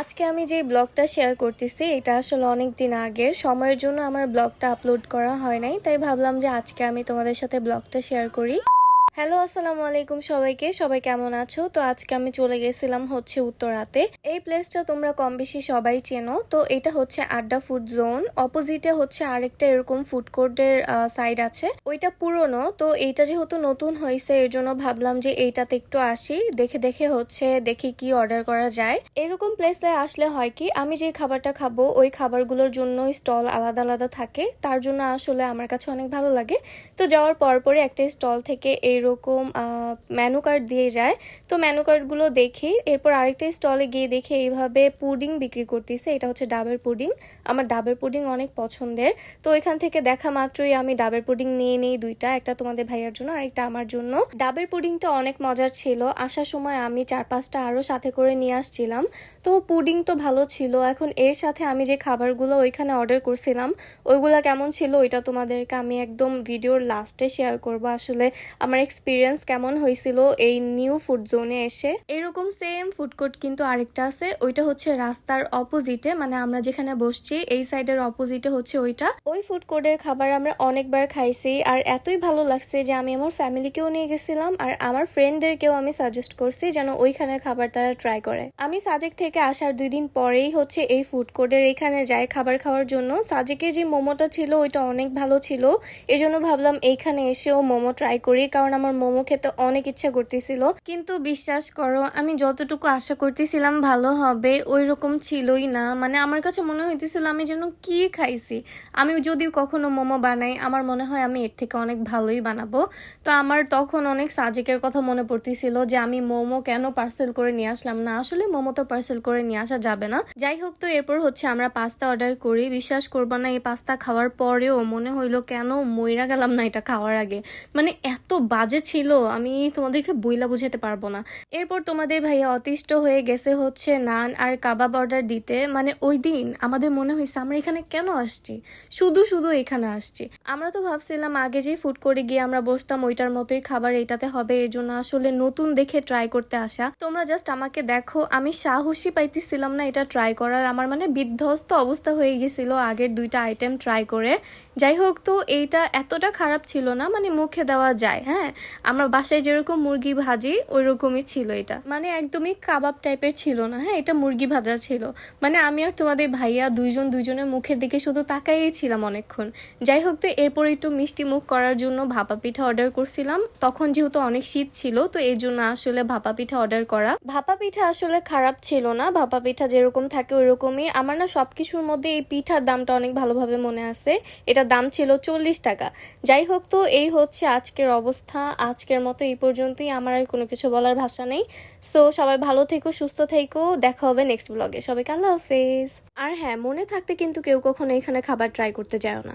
আজকে আমি যে ব্লগটা শেয়ার করতেছি, এটা আসলে অনেক দিন আগের। সময়ের জন্য আমার ব্লগটা আপলোড করা হয় নাই, তাই ভাবলাম যে আজকে আমি তোমাদের সাথে ব্লগটা শেয়ার করি। হ্যালো, আসসালামু আলাইকুম সবাইকে। সবাই কেমন আছো? তো আজকে আমি চলে গেছিলাম হচ্ছে উত্তরাতে। এই প্লেসটা তোমরা কম বেশি সবাই চেনো। তো এটা হচ্ছে আড্ডা ফুড জোন অপোজিটে হচ্ছে আরেকটা এরকম ফুড কোর্টের সাইড আছে। ওইটা পুরনো। তো এইটা যেহেতু নতুন হয়েছে, এর জন্য ভাবলাম যে এইটাতে একটু আসি। দেখে দেখে হচ্ছে দেখি কি অর্ডার করা যায়। এরকম প্লেসে আসলে হয় কি, আমি যে খাবারটা খাব, ওই খাবারগুলোর জন্য স্টল আলাদা আলাদা থাকে। তার জন্য আসলে আমার কাছে অনেক ভালো লাগে। তো যাওয়ার পর পরপরই একটা স্টল থেকে এইরকম মেনু কার্ড দিয়ে যায়। তো ম্যানু কার্ডগুলো দেখি, এরপর আরেকটা স্টলে গিয়ে দেখি এইভাবে পুডিং বিক্রি করতেছে। এটা হচ্ছে ডাবের পুডিং আমার ডাবের পুডিং অনেক পছন্দের। তো এখান থেকে দেখা মাত্রই আমি ডাবের পুডিং নিয়ে নিই দুইটা, একটা তোমাদের ভাইয়ার জন্য আর একটা আমার জন্য। ডাবের পুডিংটা অনেক মজার ছিল। আসার সময় আমি চার পাঁচটা আরও সাথে করে নিয়ে আসছিলাম। তো পুডিং তো ভালো ছিল। এখন এর সাথে আমি যে খাবারগুলো ওইখানে অর্ডার করছিলাম, ওইগুলো কেমন ছিল ওইটা তোমাদেরকে আমি একদম ভিডিওর লাস্টে শেয়ার করব। আসলে আমার এক্সপিরিয়েন্স কেমন হয়েছিল এই নিউ ফুড জোনে এসে? এরকম সেম ফুড কোর্ট কিন্তু আরেকটা আছে, ওইটা হচ্ছে রাস্তার অপোজিটে মানে আমরা যেখানে বসছি, এই সাইডের অপোজিটে হচ্ছে ওইটা। ওই ফুড কোর্টের খাবার আমরা অনেকবার খাইছি, আর এতই ভালো লাগছে যে আমি আমার ফ্যামিলিকেও নিয়ে গেছিলাম, আর আমার ফ্রেন্ডদেরকেও আমি সাজেস্ট করছি যেন ওইখানের খাবার তারা ট্রাই করে। আমি সাজেক থেকে আসার দুই দিন পরেই হচ্ছে এই ফুড কোর্টের এখানে যাই খাবার খাওয়ার জন্য। সাজেকের যে মোমোটা ছিল, ওইটা অনেক ভালো ছিল এই জন্য ভাবলাম এইখানে এসেও মোমো ট্রাই করি, কারণ আমার মোমো খেতে অনেক ইচ্ছা করতেছিল। কিন্তু বিশ্বাস করো, আমি যতটুকু আশা করতেছিলাম ভালো হবে ওই রকম ছিলই না। মানে আমার কাছে মনে হইতেছিল আমি যেন কি খাইছি। আমি যদি কখনো মোমো বানাই, আমার মনে হয় আমি এর থেকে অনেক ভালোই বানাবো। তো আমার তখন অনেক সাজেকের কথা মনে পড়তেছিল যে আমি মোমো কেন পার্সেল করে নিয়ে আসলাম না। আসলে মোমো তো পার্সেল করে নিয়ে আসা যাবে না। যাই হোক তো, এরপর হচ্ছে আমরা পাস্তা অর্ডার করি। বিশ্বাস করব না, এই পাস্তা খাওয়ার পরেও মনে হইল কেন মইরা গেলাম না এটা খাওয়ার আগে। মানে এত বাজে ছিল, আমি তোমাদেরকে বইলা বুঝাতে পারব না। এরপর তোমাদের ভাইয়া অতিষ্ঠ হয়ে গেছে হচ্ছে নান আর কাবাব অর্ডার দিতে। মানে ওই দিন আমাদের মনে হয়েছে আমরা এখানে কেন আসছি? শুধু শুধু এখানে আসছি। আমরা তো ভাবছিলাম আগে যে ফুড করে গিয়ে আমরা বসতাম, ওইটার মতোই খাবার এইটাতে হবে এই জন্য আসলে নতুন দেখে ট্রাই করতে আসা। তোমরা জাস্ট আমাকে দেখো, আমি সাহসী পাইতেছিলাম না এটা ট্রাই করার। আমার মানে বিধ্বস্ত অবস্থা হয়ে গেছিল আগের দুইটা আইটেম ট্রাই করে। যাই হোক তো, এইটা এতটা খারাপ ছিল না মানে মুখে দেওয়া যায় হ্যাঁ? আমরা বাসায় যেরকম মুরগি ভাজি ওই রকমই ছিল এটা। মানে একদমই কাবাব টাইপের ছিল না হ্যাঁ? এটা মুরগি ভাজা ছিল। মানে আমি আর তোমাদের ভাইয়া দুইজন দুইজনের মুখের দিকে শুধু তাকাইই ছিলাম অনেকক্ষণ। যাই হোক তো, এরপর একটু মিষ্টি মুখ করার জন্য ভাপা পিঠা অর্ডার করছিলাম। তখন যেহেতু অনেক শীত ছিল, তো এর জন্য আসলে ভাপা পিঠা অর্ডার করা। ভাপা পিঠা আসলে খারাপ ছিল না, ভাপা পিঠা যেরকম থাকে ওইরকমই। আমার না সবকিছুর মধ্যে এই পিঠার দামটা অনেক ভালোভাবে মনে আছে। এটা দাম ছিল চল্লিশ টাকা। যাই হোক তো, এই হচ্ছে আজকের অবস্থা। আজকের মতো এই পর্যন্তই। আমার আর কোনো কিছু বলার ভাষা নেই। সো সবাই ভালো থেকো, সুস্থ থেকো। দেখা হবে নেক্সট ব্লগে সবাইকে আল্লাহ হাফেজ। আর হ্যাঁ মনে থাকতে কিন্তু কেউ কখনো এখানে খাবার ট্রাই করতে যায় না।